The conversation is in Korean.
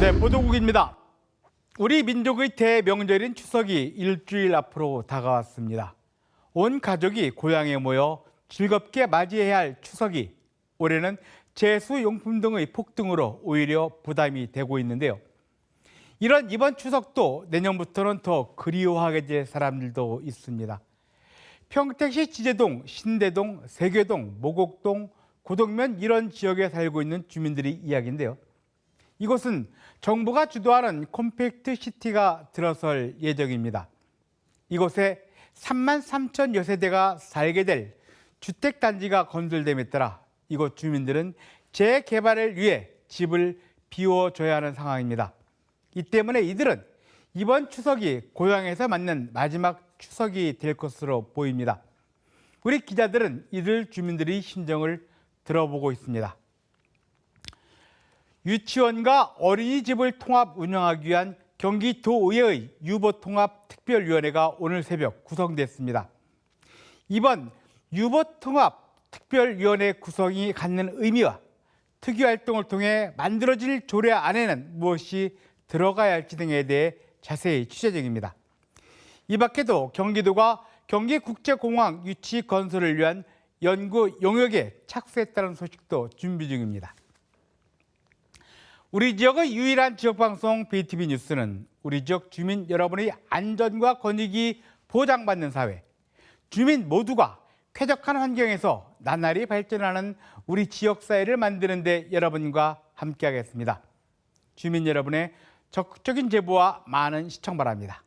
네, 보도국입니다. 우리 민족의 대명절인 추석이 일주일 앞으로 다가왔습니다. 온 가족이 고향에 모여 즐겁게 맞이해야 할 추석이 올해는 제수 용품 등의 폭등으로 오히려 부담이 되고 있는데요. 이런 이번 추석도 내년부터는 더 그리워하게 될 사람들도 있습니다. 평택시 지제동, 신대동, 세계동, 모곡동, 고덕면 이런 지역에 살고 있는 주민들의 이야기인데요. 이곳은 정부가 주도하는 컴팩트 시티가 들어설 예정입니다. 이곳에 3만 3천 여 세대가 살게 될 주택단지가 건설됨에 따라 이곳 주민들은 재개발을 위해 집을 비워줘야 하는 상황입니다. 이 때문에 이들은 이번 추석이 고향에서 맞는 마지막 추석이 될 것으로 보입니다. 우리 기자들은 이들 주민들의 심정을 들어보고 있습니다. 유치원과 어린이집을 통합 운영하기 위한 경기도의회의 유보통합특별위원회가 오늘 새벽 구성됐습니다. 이번 유보통합특별위원회 구성이 갖는 의미와 특위활동을 통해 만들어질 조례 안에는 무엇이 들어가야 할지 등에 대해 자세히 취재 중입니다. 이 밖에도 경기도가 경기국제공항 유치 건설을 위한 연구 용역에 착수했다는 소식도 준비 중입니다. 우리 지역의 유일한 지역방송 BTV 뉴스는 우리 지역 주민 여러분의 안전과 권익이 보장받는 사회, 주민 모두가 쾌적한 환경에서 나날이 발전하는 우리 지역사회를 만드는 데 여러분과 함께하겠습니다. 주민 여러분의 적극적인 제보와 많은 시청 바랍니다.